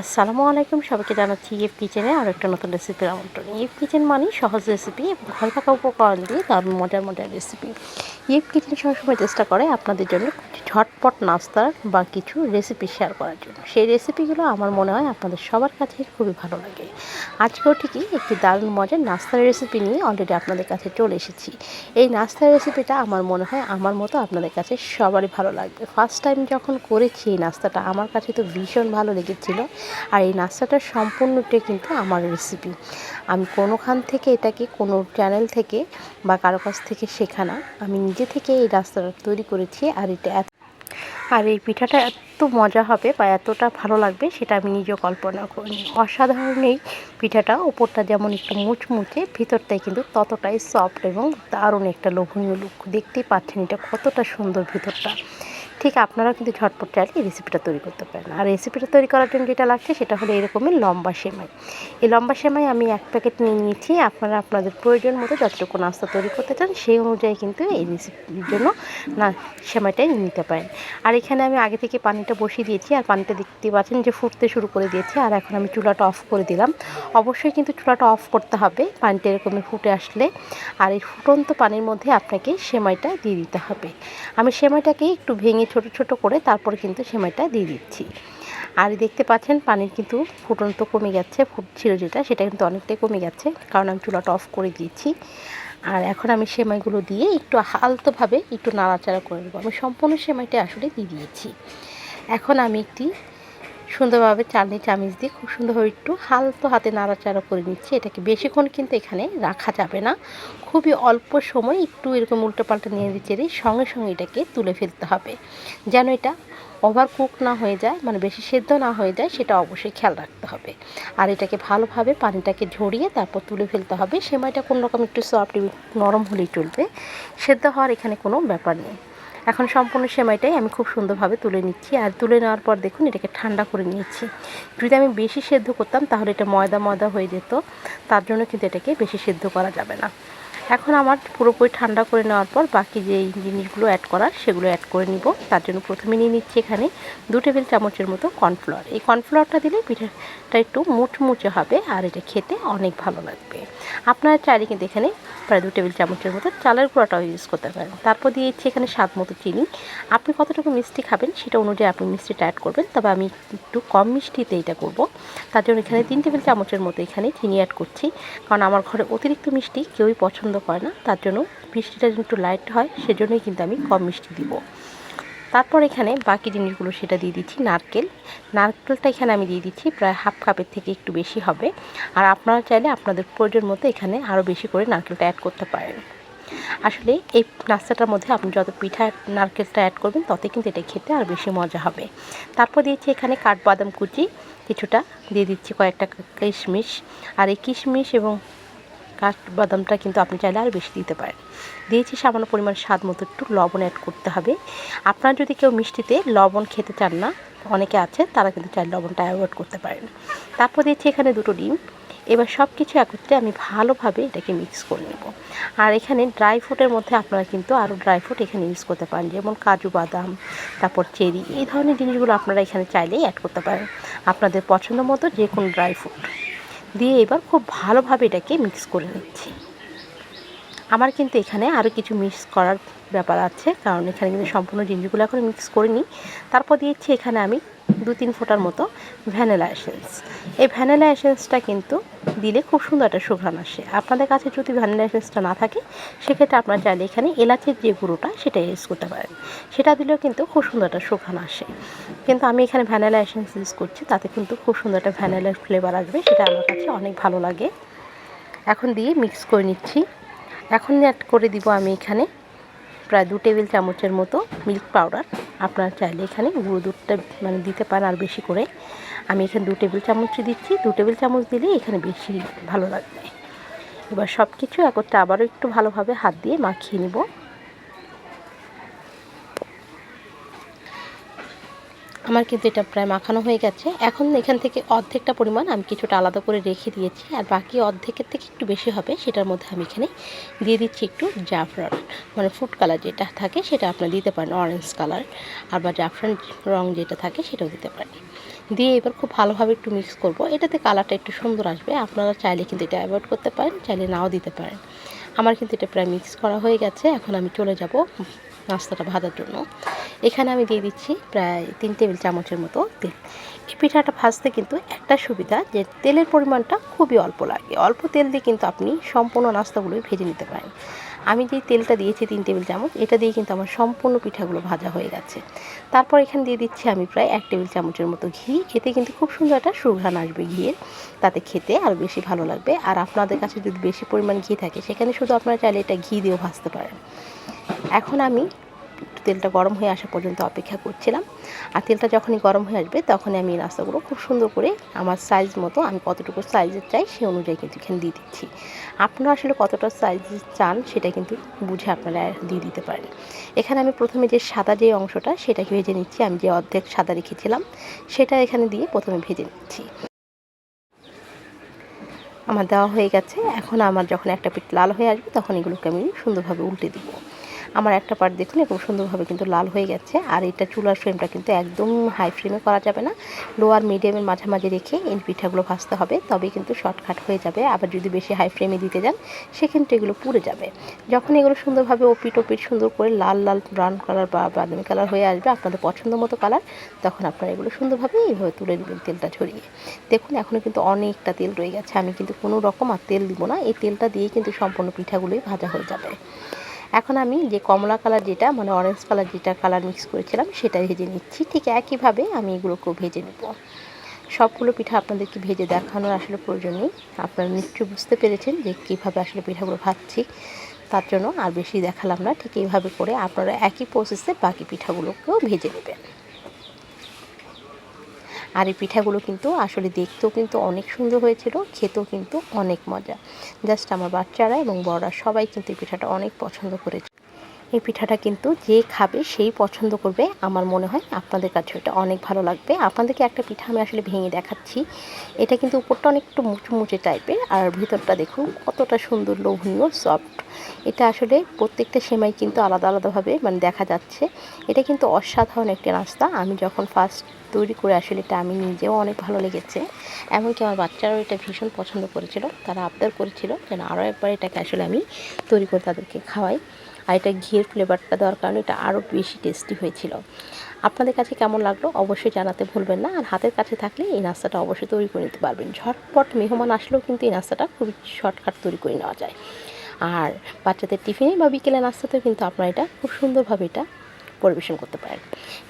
আসসালামু আলাইকুম, সবাইকে জানাচ্ছি ইফ কিচেনে আরও একটা নতুন রেসিপির আমন্ত্রণ। ইফ কিচেন মানে সহজ রেসিপি এবং ঘরে থাকা উপকরণ দিয়ে দারুণ মজার মজার রেসিপি ইএফ কিচেন সবসময় চেষ্টা করে আপনাদের জন্য ঝটপট নাস্তার বা কিছু রেসিপি শেয়ার করার জন্য। সেই রেসিপিগুলো আমার মনে হয় আপনাদের সবার কাছে খুবই ভালো লাগে। আজকেও ঠিকই একটি দারুণ মজার নাস্তার রেসিপি নিয়ে অলরেডি আপনাদের কাছে চলে এসেছি। এই নাস্তার রেসিপিটা আমার মনে হয় আমার মতো আপনাদের কাছে সবারই ভালো লাগবে। ফার্স্ট টাইম যখন করেছি এই নাস্তাটা, আমার কাছে তো ভীষণ ভালো লেগেছিল। আর এই নাস্তাটা সম্পূর্ণটাই কিন্তু আমার রেসিপি আমি কোনোখান থেকে এটাকে কোনো চ্যানেল থেকে বা কারও কাছ থেকে শেখা না। আমি নিজে থেকে এই রাস্তাটা তৈরি করেছি আর এটা এত আর এই পিঠাটা এত মজা হবে বা এতটা ভালো লাগবে সেটা আমি নিজেও কল্পনা করিনি। অসাধারণ এই পিঠাটা, ওপরটা যেমন একটু মুচমুচে, ভিতরটাই কিন্তু ততটাই সফট এবং দারুণ একটা লোভনীয় লুক দেখতেই পাচ্ছেন এটা কতটা সুন্দর ভিতরটা। ঠিক আপনারা কিন্তু ঝটপট চাইলে এই রেসিপিটা তৈরি করতে পারেন। আর রেসিপিটা তৈরি করার জন্য যেটা লাগছে সেটা হলো এরকমই লম্বা সেমাই। এই লম্বা সেমাই আমি এক প্যাকেট নিয়ে নিয়েছি। আপনারা আপনাদের প্রয়োজন মতো যতটুকু নাস্তা তৈরি করতে চান সেই অনুযায়ী কিন্তু এই রেসিপির জন্য না, সেমাইটাই নিতে পারেন। আর এখানে আমি আগে থেকে পানিটা বসিয়ে দিয়েছি আর পানিটা দেখতে পাচ্ছেন যে ফুটতে শুরু করে দিয়েছি। আর এখন আমি চুলাটা অফ করে দিলাম। অবশ্যই কিন্তু চুলাটা অফ করতে হবে। পানিটা এরকমই ফুটে আসলে আর এই ফুটন্ত পানির মধ্যে আপনাকে সেমাইটা দিয়ে দিতে হবে। আমি সেমাইটাকে একটু ভেঙে ছোট ছোট করে তারপর কিন্তু সেমাইটা দিয়ে দিচ্ছি। আর দেখতে পাচ্ছেন পানির কিন্তু ফুটন তো কমে যাচ্ছে ফুটছিল যেটা, সেটা কিন্তু অনেকটাই কমে যাচ্ছে কারণ আমি চুলাটা অফ করে দিয়েছি। আর এখন আমি সেমাইগুলো দিয়ে একটু হালতোভাবে একটু নাড়াচাড়া করে নেব। আমি সম্পূর্ণ সেমাইটা আসলে দিয়ে দিয়েছি। এখন আমি একটি সুন্দরভাবে চালনি চামিচ দিয়ে খুব সুন্দরভাবে একটু হালতো হাতে নাড়াচাড়া করে নিচ্ছি। এটাকে বেশিক্ষণ কিন্তু এখানে রাখা যাবে না। খুবই অল্প সময় একটু এরকম উল্টো পাল্টা নিয়ে চেড়ে সঙ্গে সঙ্গে এটাকে তুলে ফেলতে হবে। যেন এটা ওভার কুক না হয়ে যায় মানে বেশি সেদ্ধ না হয়ে যায়, সেটা অবশ্যই খেয়াল রাখতে হবে। আর এটাকে ভালোভাবে পানিটাকে ঝরিয়ে তারপর তুলে ফেলতে হবে। সেমাইটা কোনো রকম একটু সফট নরম হলেই চলবে। সেদ্ধ হওয়ার এখানে কোনো ব্যাপার নেই। এখন সম্পূর্ণ সেমাইটাই আমি খুব সুন্দরভাবে তুলে নিচ্ছি। আর তুলে নেওয়ার পর দেখুন এটাকে ঠান্ডা করে নিয়েছি। যদি আমি বেশি সেদ্ধ করতাম তাহলে এটা ময়দা ময়দা হয়ে যেত। তার জন্য কিন্তু এটাকে বেশি সেদ্ধ করা যাবে না। এখন আমার পুরোপুরি ঠান্ডা করে নেওয়ার পর বাকি যে জিনিসগুলো অ্যাড করার সেগুলো অ্যাড করে নিব। তার জন্য প্রথমে নিয়ে নিচ্ছি এখানে দু টেবিল চামচের মতো কর্নফ্লাওয়ার। এই কর্নফ্লাওয়ারটা দিলে পিঠাটা একটু মুচমুচে হবে আর এটা খেতে অনেক ভালো লাগবে। আপনারা চাইলে কিন্তু এখানে প্রায় দু টেবিল চামচের মতো চালের গুঁড়াটাও ইউজ করতে পারেন। তারপর দিয়েছি এখানে স্বাদ মতো চিনি। আপনি কতটুকু মিষ্টি খাবেন সেটা অনুযায়ী আপনি মিষ্টিটা অ্যাড করবেন। তবে আমি একটু কম মিষ্টিতে এটা করব। তার জন্য এখানে তিন টেবিল চামচের মতো এখানে চিনি অ্যাড করছি। কারণ আমার ঘরে অতিরিক্ত মিষ্টি কেউই পছন্দ করে না। তার জন্য মিষ্টিটা যেন একটু লাইট হয়, সেজন্যই কিন্তু আমি কম মিষ্টি দিব। তারপর এখানে বাকি জিনিসগুলো সেটা দিয়ে দিচ্ছি, নারকেল। নারকেলটা এখানে আমি দিয়ে দিচ্ছি, প্রায় হাফ কাপের থেকে একটু বেশি হবে। আর আপনারা চাইলে আপনাদের প্রয়োজন মতো এখানে আরও বেশি করে নারকেলটা অ্যাড করতে পারেন। আসলে এই নাস্তাটার মধ্যে আপনি যত পিঠা নারকেলটা অ্যাড করবেন, ততই কিন্তু এটা খেতে আর বেশি মজা হবে। তারপর দিয়েছি এখানে কাঠবাদাম কুচি, কিছুটা। দিয়ে দিচ্ছি কয়েকটা কিশমিশ। আর এই কিশমিশ এবং কাঠবাদামটা কিন্তু আপনি চাইলে আর বেশি দিতে পারেন। দিয়েছি সামান্য পরিমাণ স্বাদ মতো একটু লবণ অ্যাড করতে হবে। আপনার যদি কেউ মিষ্টিতে লবণ খেতে চান না, অনেকে আছে, তারা কিন্তু চাইলে লবণটা অ্যাভয়েড করতে পারেন। তারপর দিয়েছি এখানে দুটো ডিম। এবার সব কিছু একত্রে আমি ভালোভাবে এটাকে মিক্স করে নেব। আর এখানে ড্রাই ফ্রুটের মধ্যে আপনারা কিন্তু আরও ড্রাই ফ্রুট এখানে ইউজ করতে পারেন, যেমন কাজু বাদাম, তারপর চেরি, এই ধরনের জিনিসগুলো আপনারা এখানে চাইলেই অ্যাড করতে পারেন। আপনাদের পছন্দ মতো যে কোনো ড্রাই ফ্রুট দিয়ে এবার খুব ভালোভাবে এটাকে মিক্স করে নিচ্ছি। আমার কিন্তু এখানে আরও কিছু মিক্স করার ব্যাপার আছে, কারণ এখানে কিন্তু সম্পূর্ণ জিনিসগুলো এখন মিক্স করে নিই তারপর দিয়েছি এখানে আমি দু তিন ফোঁটার মতো ভ্যানিলা এসেন্স এই ভ্যানিলা এসেন্সটা কিন্তু দিলে খুব সুন্দর একটা সুঘ্রাণ আসে। আপনাদের কাছে যদি ভ্যানিলা এসেন্সটা না থাকে, সেক্ষেত্রে আপনারা চাইলে এখানে এলাচের যে গুঁড়োটা, সেটা ইউজ করতে পারেন। সেটা দিলেও কিন্তু খুব সুন্দর একটা সুঘ্রাণ আসে। কিন্তু আমি এখানে ভ্যানিলা এসেন্স ইউজ করছি, তাতে কিন্তু খুব সুন্দর একটা ভ্যানিলার ফ্লেভার আসবে, সেটা আমার কাছে অনেক ভালো লাগে। এখন দিয়ে মিক্স করে নিচ্ছি। এখন অ্যাড করে দিব আমি এখানে প্রায় দু টেবিল চামচের মতো মিল্ক পাউডার আপনারা চাইলে এখানে গুঁড়ো দুধটা মানে দিতে পারেন আর বেশি করে। আমি এখানে দু টেবিল চামচই দিচ্ছি। দু টেবিল চামচ দিলে এখানে বেশি ভালো লাগবে। এবার সব কিছু একত্রে আবারও একটু ভালোভাবে হাত দিয়ে মাখিয়ে নেব। আমার কিন্তু এটা প্রায় মাখানো হয়ে গেছে। এখন এখান থেকে অর্ধেকটা পরিমাণ আমি কিছুটা আলাদা করে রেখে দিয়েছি আর বাকি অর্ধেকের থেকে একটু বেশি হবে সেটার মধ্যে আমি এখানে দিয়ে দিচ্ছি একটু জাফরান। মানে ফুড কালার যেটা থাকে সেটা আপনারা দিতে পারেন অরেঞ্জ কালার আর বা জাফরান রং যেটা থাকে সেটাও দিতে পারেন। দিয়ে এবার খুব ভালোভাবে একটু মিক্স করব। এটাতে কালারটা একটু সুন্দর আসবে। আপনারা চাইলে কিন্তু এটা অ্যাভয়েড করতে পারেন, চাইলে নাও দিতে পারেন। আমার কিন্তু এটা প্রায় মিক্স করা হয়ে গেছে। এখন আমি চলে যাব নাস্তাটা ভাজার জন্য। এখানে আমি দিয়ে দিচ্ছি প্রায় তিন টেবিল চামচের মতো তেল। এই পিঠাটা ভাজতে কিন্তু একটা সুবিধা যে তেলের পরিমাণটা খুবই অল্প লাগে। অল্প তেল দিয়ে কিন্তু আপনি সম্পূর্ণ নাস্তাগুলোই ভেজে নিতে পারেন। আমি যে তেলটা দিয়েছি তিন টেবিল চামচ, এটা দিয়ে কিন্তু আমার সম্পূর্ণ পিঠাগুলো ভাজা হয়ে গেছে। তারপর এখানে দিয়ে দিচ্ছি আমি প্রায় এক টেবিল চামচের মতো ঘি। এতে কিন্তু খুব সুন্দর একটা সুঘ্রাণ আসবে ঘিয়ের। তাতে খেতে আরও বেশি ভালো লাগবে। আর আপনাদের কাছে যদি বেশি পরিমাণ ঘি থাকে, সেখানে শুধু আপনারা চাইলে এটা ঘি দিয়েও ভাজতে পারেন। এখন আমি তেলটা গরম হয়ে আসা পর্যন্ত অপেক্ষা করছিলাম। আর তেলটা যখনই গরম হয়ে আসবে তখনই আমি নাস্তাগুলো খুব সুন্দর করে আমার সাইজ মতো, আমি কতটুকু সাইজের চাই সেই অনুযায়ী কিন্তু এখানে দিয়ে দিচ্ছি। আপনারা আসলে কতটা সাইজ চান সেটা কিন্তু বুঝে আপনারা দিয়ে দিতে পারেন। এখানে আমি প্রথমে যে সাদা যে অংশটা সেটাকে ভেজে নিচ্ছি, আমি যে অর্ধেক সাদা রেখেছিলাম সেটা এখানে দিয়ে প্রথমে ভেজে নিচ্ছি। আমার দেওয়া হয়ে গেছে, এখন আমার যখন একটা পিঠ লাল হয়ে আসবে তখন এগুলোকে আমি সুন্দরভাবে উল্টে দিব। আমার একটা পার্ট দেখুন এরকম সুন্দরভাবে কিন্তু লাল হয়ে গেছে। আর এটা চুলার ফ্লেমটা কিন্তু একদম হাই ফ্লেমে করা যাবে না। লো আর মিডিয়ামের মাঝামাঝি রেখে এই পিঠাগুলো ভাজতে হবে, তবেই কিন্তু শর্টকাট হয়ে যাবে। আবার যদি বেশি হাই ফ্লেমে দিতে যান, সেক্ষেত্রে এগুলো পুড়ে যাবে। যখন এগুলো সুন্দরভাবে ওপিট ওপিট সুন্দর করে লাল লাল ব্রাউন কালার বা বাদামি কালার হয়ে আসবে, আপনাদের পছন্দ মতো কালার তখন আপনারা এগুলো সুন্দরভাবে এইভাবে তুলে নেবেন তেলটা ছড়িয়ে দেখুন এখনও কিন্তু অনেকটা তেল রয়ে গেছে। আমি কিন্তু কোনো রকম আর তেল দিব না। এই তেলটা দিয়ে কিন্তু সম্পূর্ণ পিঠাগুলোই ভাজা হয়ে যাবে। এখন আমি যে কমলা কালার যেটা মানে অরেঞ্জ কালার যেটা কালার মিক্স করেছিলাম, সেটা ভেজে নিচ্ছি। ঠিক একইভাবে আমি এগুলোকেও ভেজে নেব। সবগুলো পিঠা আপনাদেরকে ভেজে দেখানোর আসলে প্রয়োজন নেই। আপনারা নিশ্চয়ই বুঝতে পেরেছেন যে কীভাবে আসলে পিঠাগুলো ভাজছি, তার জন্য আর বেশি দেখালাম না। ঠিক এইভাবে করে আপনারা একই প্রসেসে বাকি পিঠাগুলোকেও ভেজে নেবেন। আর এই পিঠাগুলো কিন্তু আসলে দেখতেও কিন্তু অনেক সুন্দর হয়েছিল, খেতেও কিন্তু অনেক মজা। জাস্ট আমার বাচ্চারা এবং বড়রা সবাই কিন্তু এই পিঠাটা অনেক পছন্দ করেছে। এই পিঠাটা কিন্তু যে খাবে সেই পছন্দ করবে। আমার মনে হয় আপনাদের কাছে এটা অনেক ভালো লাগবে। আপনাদেরকে একটা পিঠা আমি আসলে ভেঙে দেখাচ্ছি। এটা কিন্তু উপরটা অনেক একটু মুচমুচে টাইপের আর ভিতরটা দেখুন কতটা সুন্দর লোভনীয়, সফট। এটা আসলে প্রত্যেকটা সেমাই কিন্তু আলাদা আলাদাভাবে মানে দেখা যাচ্ছে। এটা কিন্তু অসাধারণ একটি নাস্তা। আমি যখন ফার্স্ট তৈরি করে আসলে এটা আমি নিজেও অনেক ভালো লেগেছে। এমনকি আমার বাচ্চারাও এটা ভীষণ পছন্দ করেছিল। তারা আবদার করেছিল যেন আরও একবার এটাকে আসলে আমি তৈরি করে তাদেরকে খাওয়াই। আর এটা ঘিয়ের ফ্লেভারটা দেওয়ার কারণে এটা আরও বেশি টেস্টি হয়েছিল। আপনাদের কাছে কেমন লাগল অবশ্যই জানাতে ভুলবেন না। আর হাতের কাছে থাকলে এই নাস্তাটা অবশ্যই তৈরি করে নিতে পারবেন। ঝটপট মেহমান আসলেও কিন্তু এই নাস্তাটা খুবই শর্টকাট তৈরি করে নেওয়া যায়। আর বাচ্চাদের টিফিনে বা বিকেলে নাস্তাতেও কিন্তু আপনারা এটা খুব সুন্দরভাবে এটা পরিবেশন করতে পারেন।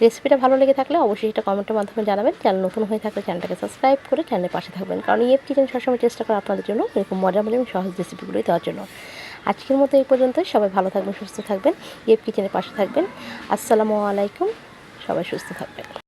রেসিপিটা ভালো লেগে থাকলে অবশ্যই এটা কমেন্টের মাধ্যমে জানাবেন। চ্যানেল নতুন হয়ে থাকলে চ্যানেলটাকে সাবস্ক্রাইব করে চ্যানেলের পাশে থাকবেন। কারণ ইয়েপ কিচেন সবসময় চেষ্টা করে আপনাদের জন্য এরকম মজা মজা এবং সহজ রেসিপিগুলোই দেওয়ার জন্য। আজকের মতো এই পর্যন্ত। সবাই ভালো থাকবেন, সুস্থ থাকবেন। ইয়েপ কিচেনের পাশে থাকবেন। আসসালামু আলাইকুম। সবাই সুস্থ থাকবেন।